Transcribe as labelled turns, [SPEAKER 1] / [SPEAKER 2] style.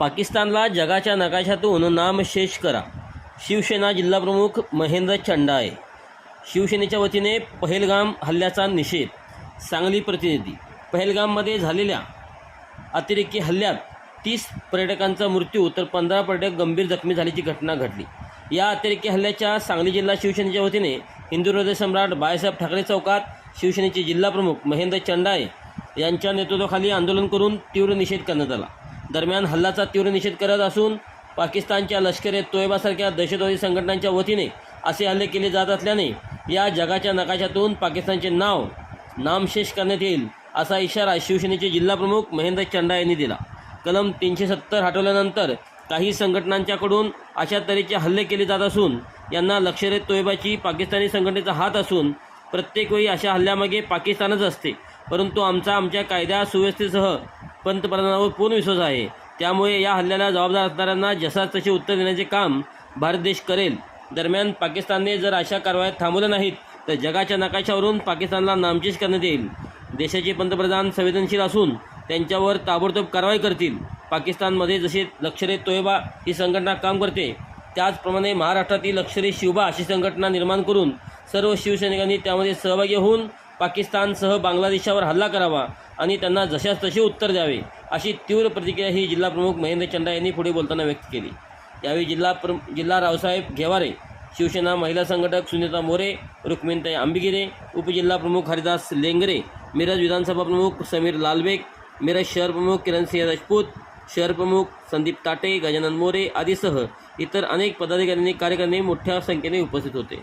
[SPEAKER 1] पाकिस्तानला जगाच्या नकाशातून नामशेष करा. शिवसेना जिल्हाप्रमुख महेंद्र चंडाळे. शिवसेनेच्या वतीने पहेलगाम हल्ल्याचा निषेध. सांगली प्रतिनिधी. पहेलगाममध्ये झालेल्या अतिरेकी हल्ल्यात तीस पर्यटकांचा मृत्यू तर पंधरा पर्यटक गंभीर जखमी झाल्याची घटना घडली. या अतिरेकी हल्ल्याच्या सांगली जिल्हा शिवसेनेच्या वतीने हिंदू हृदय सम्राट बाळासाहेब ठाकरे चौकात शिवसेनेचे जिल्हाप्रमुख महेंद्र चंडाळे यांच्या नेतृत्वाखाली आंदोलन करून तीव्र निषेध करण्यात आला. दरम्यान हल्लाचा तीव्र निषेध करत असून पाकिस्तानच्या लष्करे तोयबासारख्या दहशतवादी संघटनांच्या वतीने असे हल्ले केले जात असल्याने या जगाच्या नकाशातून पाकिस्तानचे नाव नामशेष करण्यात येईल असा इशारा शिवसेनेचे जिल्हाप्रमुख महेंद्र चंडा यांनी दिला. कलम तीनशे सत्तर हटवल्यानंतर काही संघटनांच्याकडून अशा तऱ्हेचे हल्ले केले जात असून यांना लष्कर तोयबाची पाकिस्तानी संघटनेचा हात असून प्रत्येक वेळी अशा हल्ल्यामागे पाकिस्तानच असते. परंतु आमचा आमच्या कायद्या सुव्यवस्थेसह पंतप्रधानांवर पूर्ण विश्वास आहे. त्यामुळे या हल्ल्याला जबाबदार असणाऱ्यांना जसाच तसे उत्तर देण्याचे काम भारत देश करेल. दरम्यान पाकिस्तानने जर अशा कारवाया थांबवल्या नाहीत तर जगाच्या नकाशावरून पाकिस्तानला नामशेष करण्यात येईल. देशाचे पंतप्रधान संवेदनशील असून त्यांच्यावर ताबडतोब कारवाई करतील. पाकिस्तानमध्ये जसे लक्षरे तोयबा ही संघटना काम करते त्याचप्रमाणे महाराष्ट्रातील लक्षरे शिवबा अशी संघटना निर्माण करून सर्व शिवसैनिकांनी त्यामध्ये सहभागी होऊन पाकिस्तानसह बांगलादेशावर हल्ला करावा आणि त्यांना जशास तसे उत्तर द्यावे अशी तीव्र प्रतिक्रिया ही जिल्हाप्रमुख महेंद्र चंडा यांनी पुढे बोलताना व्यक्त केली. यावेळी जिल्हा प्र जिल्हा रावसाहेब घेवारे शिवसेना महिला संघटक सुनीता मोरे रुक्मिणताई आंबिगिरे उपजिल्हाप्रमुख हरिदास लेंगरे मिरज विधानसभा प्रमुख समीर लालबेग मिरज शहर प्रमुख किरणसिंह राजपूत शहर प्रमुख संदीप ताटे गजानन मोरे आदीसह इतर अनेक पदाधिकाऱ्यांनी कार्यकर्ते मोठ्या संख्येने उपस्थित होते.